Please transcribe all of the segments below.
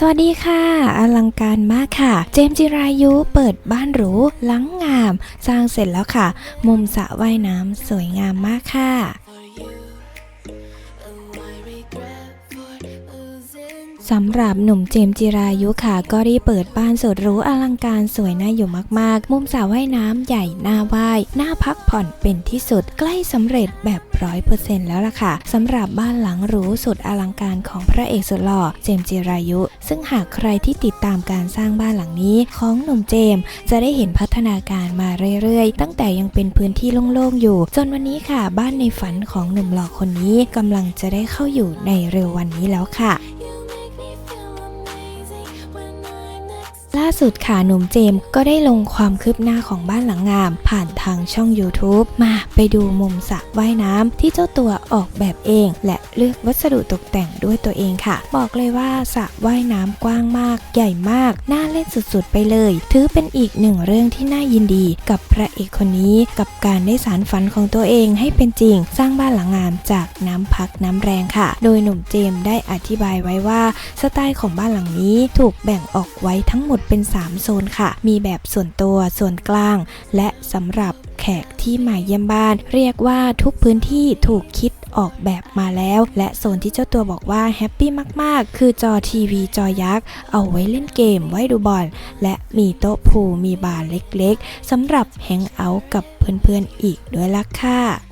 สวัสดีค่ะ อลังการมากค่ะ เจมจิรายุเปิดบ้านหรูหลังงาม สร้างเสร็จแล้วค่ะ มุมสระว่ายน้ำสวยงามมากค่ะ สำหรับหนุ่มเจมส์จิรายุค่ะ ก็ได้เปิดบ้านสุดหรูอลังการสวยน่าอยู่มากๆ มุมสระว่ายน้ำใหญ่หน่าว่ายหน่าพักผ่อนเป็นที่สุดใกล้สำเร็จแบบร้อยเปอร์เซ็นต์แล้วล่ะค่ะสำหรับบ้านหลังหรูสุดอลังการของพระเอกสุดหล่อเจมส์จิรายุ ซึ่งหากใครที่ติดตามการสร้างบ้านหลังนี้ของหนุ่มเจมส์จะได้เห็นพัฒนาการมาเรื่อยๆ ตั้งแต่ยังเป็นพื้นที่โล่งๆอยู่ จนวันนี้ค่ะ บ้านในฝันของหนุ่มหล่อคนนี้กำลังจะได้เข้าอยู่ในเร็ววันนี้แล้วค่ะ ล่าสุดค่ะหนุ่มเจมส์ก็ได้ลงความคืบหน้าของบ้านหลังงาม ผ่านทางช่อง YouTube มาไปดูมุมสระว่ายน้ำที่เจ้าตัวออกแบบเอง และเลือกวัสดุตกแต่งด้วยตัวเองค่ะ บอกเลยว่าสระว่ายน้ำกว้างมาก ใหญ่มาก น่าเล่นสุดๆ ไปเลย ถือเป็นอีกหนึ่งเรื่องที่น่ายินดี กับพระเอกคนนี้กับการได้สารฝันของตัวเองให้เป็นจริง สร้างบ้านหลังงามจากน้ำพักน้ำแรงค่ะ โดยหนุ่มเจมส์ได้อธิบายไว้ว่าสไตล์ของบ้านหลังนี้ถูกแบ่งออกไว้ทั้งหมดเป็น 3 โซนค่ะ มีแบบส่วนตัว ส่วนกลาง และสำหรับแขกที่มาเยี่ยมบ้าน เรียกว่าทุกพื้นที่ถูกคิดออกแบบมาแล้ว และโซนที่เจ้าตัวบอกว่าแฮปปี้มาก ๆ คือจอทีวีจอยักษ์ เอาไว้เล่นเกม ไว้ดูบอล และมีโต๊ะพูมีบาร์เล็ก ๆสำหรับแฮงเอาท์กับเพื่อน ๆ อีกด้วยล่ะค่ะ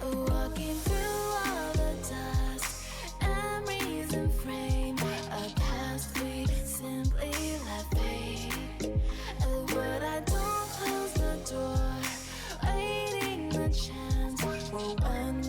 untrue.